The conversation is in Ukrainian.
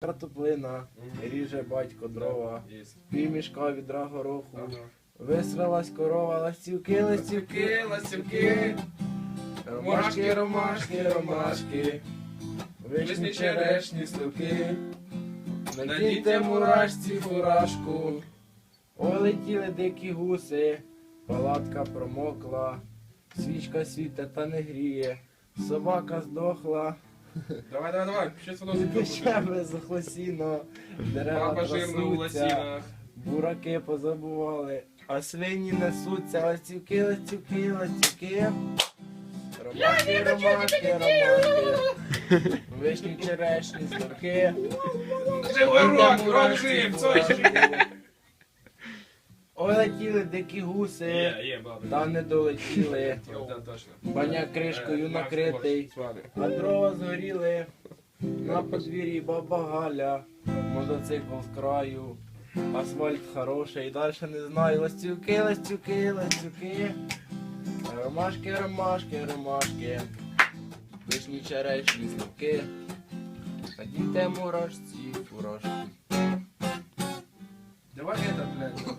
Картоплина, ріже батько дрова, півмішка відра гороху. Висралась корова, ластівки, ластівки, ластівки. Ромашки, ромашки, ромашки. Вишні, черешні, слуки. Надійте мурашці фуражку. Ой, летіли дикі гуси, палатка промокла, свічка світе та не гріє, собака здохла, Давай, давай, давай, щось воно дешеве захлосіно, дерева Папа жирно у трясуться, лосінах. бураки позабували, а свині несуться, ластівки, ластівки, ластівки. Ромашки, ромашки, ромашки, вишні, черешні, сливки. Живой рок, рок жив, це Ой, летіли дикі гуси. Є, є, баба. Та не долетіли, баняк кришкою Е, накритий, Макс, Макс, а дрова згоріли. На подвір'ї баба Галя, мотоцикл з краю, асфальт хороший, далі не знаю. Ластівки, ластівки, ластівки. Ромашки, ромашки, ромашки. Вишні черешні сливки. Надійте мурашці, фуражки. Давай это, блядь.